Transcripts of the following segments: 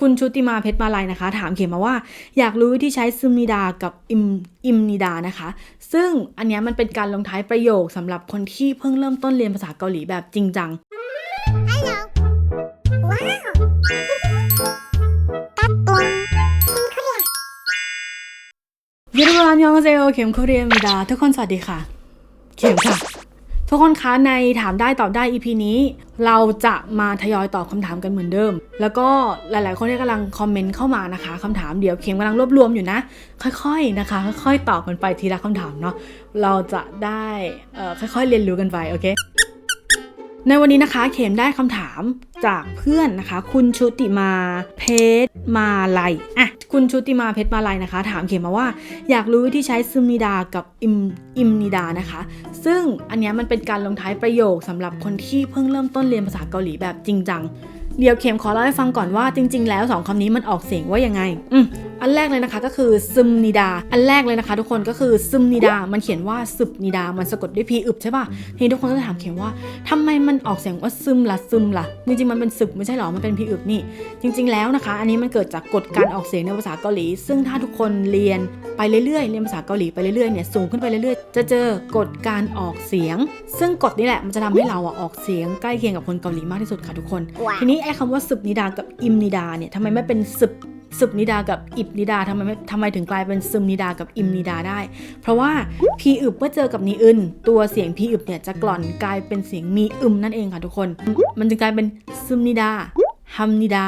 คุณชุติมาเพชรมาลัยนะคะ ถามเขียนมาว่า อยากรู้วิธีใช้ซึมนิดากับอิมอิมนิดานะคะ ซึ่งอันนี้มันเป็นการลงท้ายประโยคสำหรับคนที่เพิ่งเริ่มต้นเรียนภาษาเกาหลีแบบจริงจัง Hello. Wow. ยูรุรานยองเซโเข็มโคเรียมิดาทุกคนสวัสดีค่ะ เข็มค่ะ ทุกคนคะในถามได้ตอบได้ EP นี้ เราจะมาทยอยตอบคำถามกันเหมือนเดิม แล้วก็หลาย ๆ คนที่กำลังคอมเมนต์เข้ามานะคะคำถามเดี๋ยวเข็มกำลังรวบรวมอยู่นะ ค่อย ๆ นะคะ ค่อย ๆ ตอบกันไปทีละคำถามเนาะเราจะได้ค่อค่อยๆ เรียนรู้กันไปโอเค ในวันนี้นะคะเข็มได้คำถามจากเพื่อนนะคะ คุณชุติมาเพชรมาลัยอะคุณชุติมาเพชรมาลัยนะคะ ถามเข็มมาว่า อยากรู้วิธีใช้ซึมนิดากับอิมอิมนิดานะคะ ซึ่งอันนี้มันเป็นการลงท้ายประโยคสำหรับคนที่เพิ่งเริ่มต้นเรียนภาษาเกาหลีแบบจริงจังเดี๋ยวเข็มขอเล่าให้ฟังก่อนว่าจริง ๆ แล้วสองคำนี้มันออกเสียงว่ายังไง อืม อันแรกเลยนะคะก็คือซึมนิดา อันแรกเลยนะคะ ทุกคนก็คือซึมนิดา มันเขียนว่าซึบนิดา มันสะกดด้วยพีอึบใช่ป่ะ ทีนี้ทุกคนก็จะถามเข็มว่าทำไมมันออกเสียงว่าซึมล่ะซึมล่ะจริงๆมันเป็นซึบไม่ใช่หรอ มันเป็นพีอึบนี่ จริง ๆ แล้วนะคะ อันนี้มันเกิดจากกฎการออกเสียงในภาษาเกาหลี ซึ่งถ้าทุกคนเรียนไปเรื่อยๆ เรียนภาษาเกาหลีไปเรื่อยๆ เนี่ย สูงขึ้นไปเรื่อยๆ จะเจอกฎการออกเสียง ซึ่งกฎนี้แหละมันจะทำให้เราอะออกเสียงใกล้เคียงกับคนเกาหลีมากที่สุดค่ะทุกคนว้าวทีนี้ไอ้คำว่าซึบนิดากับอิมนิดาเนี่ยทำไมไม่เป็นซึบ ซึบนิดากับอิบนิดาทำไมไม่ทำไมถึงกลายเป็นซึมนิดากับอิมนิดาได้ เพราะว่าพีอึบเมื่อเจอกับนีอึนตัวเสียงพีอึบเนี่ยจะกล่อนกลายเป็นเสียงมีอึมนั่นเองค่ะทุกคน มันจึงกลายเป็นซึมนิดาฮัมนิดา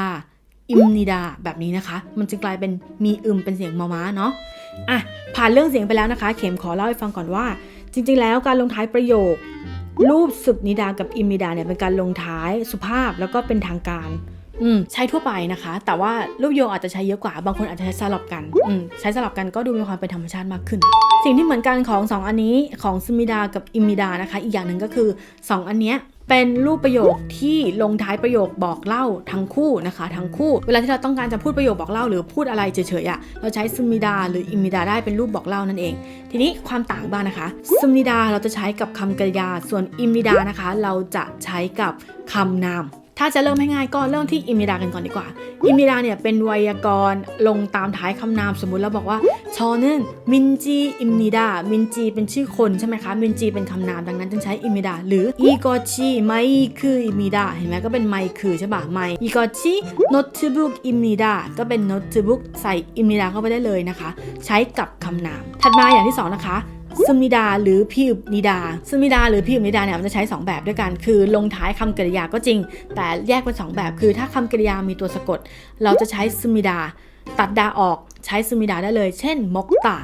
อิมนิดาแบบนี้นะคะ มันจึงกลายเป็นมีอึมเป็นเสียงมอม้าเนาะอะผ่านเรื่องเสียงไปแล้วนะคะ เข็มขอเล่าให้ฟังก่อนว่า จริง ๆ แล้วการลงท้ายประโยครูปสุบนิดากับอิมนิดาเนี่ยเป็นการลงท้ายสุภาพแล้วก็เป็นทางการ อืมใช้ทั่วไปนะคะ แต่ว่ารูปโยงอาจจะใช้เยอะกว่า บางคนอาจจะใช้สลับกันอืมใช้สลับกันก็ดูมีความเป็นธรรมชาติมากขึ้น สิ่งที่เหมือนกันของสองอันนี้ของซึมิดากับอิมิดานะคะ อีกอย่างหนึ่งก็คือสองอันเนี้ยเป็นรูปประโยคที่ลงท้ายประโยคบอกเล่าทั้งคู่นะคะทั้งคู่เวลาที่เราต้องการจะพูดประโยคบอกเล่า หรือพูดอะไรเฉยๆอะเราใช้ซึมิดาหรืออิมิดาได้เป็นรูปบอกเล่านั่นเอง ทีนี้ความต่างบ้างนะคะซึมิดาเราจะใช้กับคำกริยาส่วนอิมิดานะคะ เราจะใช้กับคำนาม ถ้าจะเริ่มให้ง่ายก็เริ่มที่อิมิดากันก่อนดีกว่า อิมิดาเนี่ยเป็นไวยากรณ์ลงตามท้ายคำนามสมมุติเราบอกว่าชอเนนมินจีอิมิดา มินจีเป็นชื่อคนใช่ไหมคะ มินจีเป็นคำนามดังนั้นจึงใช้อิมิดา หรืออีกอชีไมคืออิมิดา เห็นไหมก็เป็นไมคือใช่ปะไมอีกอชีโนตบุ๊กอิมิดา ก็เป็นโนตบุ๊กใส่อิมิดาเข้าไปได้เลยนะคะ ใช้กับคำนาม ถัดมาอย่างที่สองนะคะ ซึมนิดาหรือพิบนิดาซึมนิดาหรือพิบนิดาเนี่ยมันจะใช้ 2 แบบด้วยกัน คือลงท้ายคำกริยาก็จริง แต่แยกเป็น 2 แบบ คือถ้าคำกริยามีตัวสะกด เราจะใช้ซึมนิดา ตัดดาออกใช้ซึมนิดาได้เลย เช่นมกตา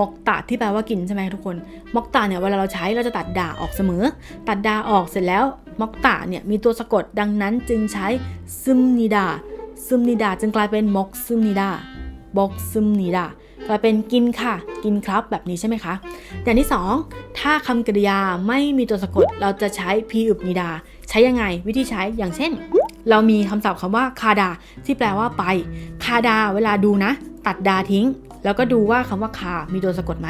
มกตะที่แปลว่ากินใช่ไหมทุกคน มกตะเนี่ยเวลาเราใช้เราจะตัดดาออกเสมอ ตัดดาออกเสร็จแล้วมกตะเนี่ยมีตัวสะกดดังนั้นจึงใช้ซึมนิดาซึมนิดาจึงกลายเป็นมกซึมนิดา บกซึมนิดากลายเป็นกินค่ะ กินครับแบบนี้ใช่ไหมคะอย่างที่ 2 ถ้าคำกริยาไม่มีตัวสะกด เราจะใช้พีอึบนิดา ใช้ยังไงวิธีใช้อย่างเช่น เรามีคำศัพท์คำว่าคาดา ที่แปลว่าไป คาดาเวลาดูนะ ตัดดาทิ้ง แล้วก็ดูว่าคำว่าคา มีตัวสะกดไหม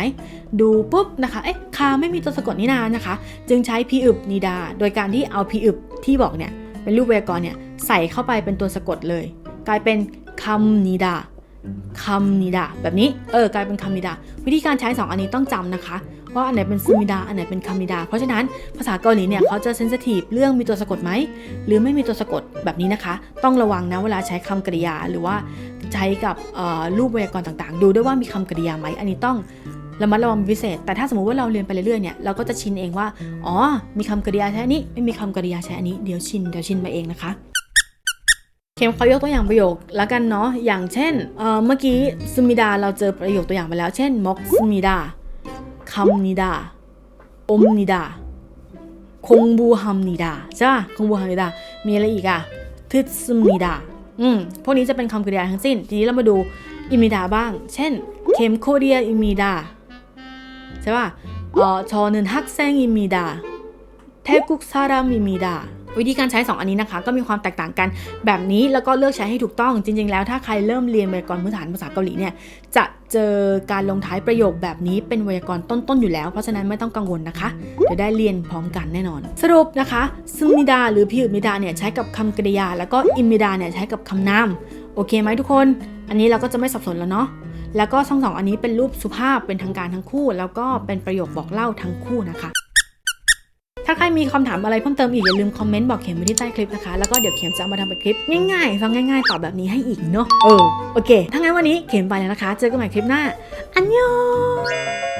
ดูปุ๊บนะคะ เอ๊ะคาไม่มีตัวสะกดนี่นานะคะ จึงใช้พีอึบนิดา โดยการที่เอาพีอึบที่บอกเนี่ยเป็นรูปไวยากรณ์เนี่ยใส่เข้าไปเป็นตัวสะกดเลย กลายเป็นคำนิดา คำนิดาแบบนี้เออกลายเป็นคำนิดา วิธีการใช้ 2 อันนี้ต้องจำนะคะ ว่าอันไหนเป็นซึมิดา อันไหนเป็นคำนิดา เพราะฉะนั้นภาษาเกาหลีเนี่ยเขาจะเซนซิทีฟเรื่องมีตัวสะกดไหม หรือไม่มีตัวสะกดแบบนี้นะคะ ต้องระวังนะเวลาใช้คำกริยาหรือว่าใช้กับรูปไวยากรณ์ต่างๆ ดูด้วยว่ามีคำกริยาไหมอันนี้ต้องระมัดระวังพิเศษ แต่ถ้าสมมติว่าเราเรียนไปเรื่อยๆ เนี่ย เราก็จะชินเองว่า อ๋อ มีคำกริยาใช้อันนี้ ไม่มีคำกริยาใช้อันนี้ เดี๋ยวชิน เดี๋ยวชินมาเองนะคะ เคมเขอยกตัวอย่างประโยคละกันเนาะ อย่างเช่นเมื่อกี้สมิดาเราเจอประโยคตัวอย่างไปแล้ว เช่นม็อกสมิดาคำนิดา อมนิดา คงบูฮัมนิดา ใช่ป่ะ คงบูฮัมนิดา มีอะไรอีกอะทึสมิดา อืม พวกนี้จะเป็นคำกริยาทั้งสิ้น ทีนี้เรามาดูอิมิดาบ้าง เช่น เคมโคเดียอิมิดา ใช่ป่ะเออชอหนึ่งฮักแซงอิมิดาเทกุกซารามอิมิดา วิธีการใช้ 2 อันนี้นะคะ ก็มีความแตกต่างกันแบบนี้แล้วก็เลือกใช้ให้ถูกต้องจริง ๆ แล้วถ้าใครเริ่มเรียนไวยากรณ์พื้นฐานภาษาเกาหลีเนี่ยจะเจอการลงท้ายประโยคแบบนี้เป็นไวยากรณ์ต้นๆอยู่แล้วเพราะฉะนั้นไม่ต้องกังวลนะคะเดี๋ยวได้เรียนพร้อมกันแน่นอน สรุปนะคะซึมิดาหรือพิวมิดาเนี่ยใช้กับคำกริยา แล้วก็อิมิดาเนี่ยใช้กับคำนามโอเคไหมทุกคน อันนี้เราก็จะไม่สับสนแล้วเนาะแล้วก็ทั้งสองอันนี้เป็นรูปสุภาพเป็นทางการทั้งคู่ แล้วก็เป็นประโยคบอกเล่าทั้งคู่นะคะ ใครมีคำถามอะไรเพิ่มเติมอีกอย่าลืมคอมเมนต์บอกเข็มไว้ที่ใต้คลิปนะคะ แล้วก็เดี๋ยวเข็มจะเอามาทำเป็นคลิปง่ายๆฟังง่ายๆตอบแบบนี้ให้อีกเนาะเออโอเคถ้างั้นวันนี้เข็มไปแล้วนะคะ เจอกันใหม่คลิปหน้าอันยอง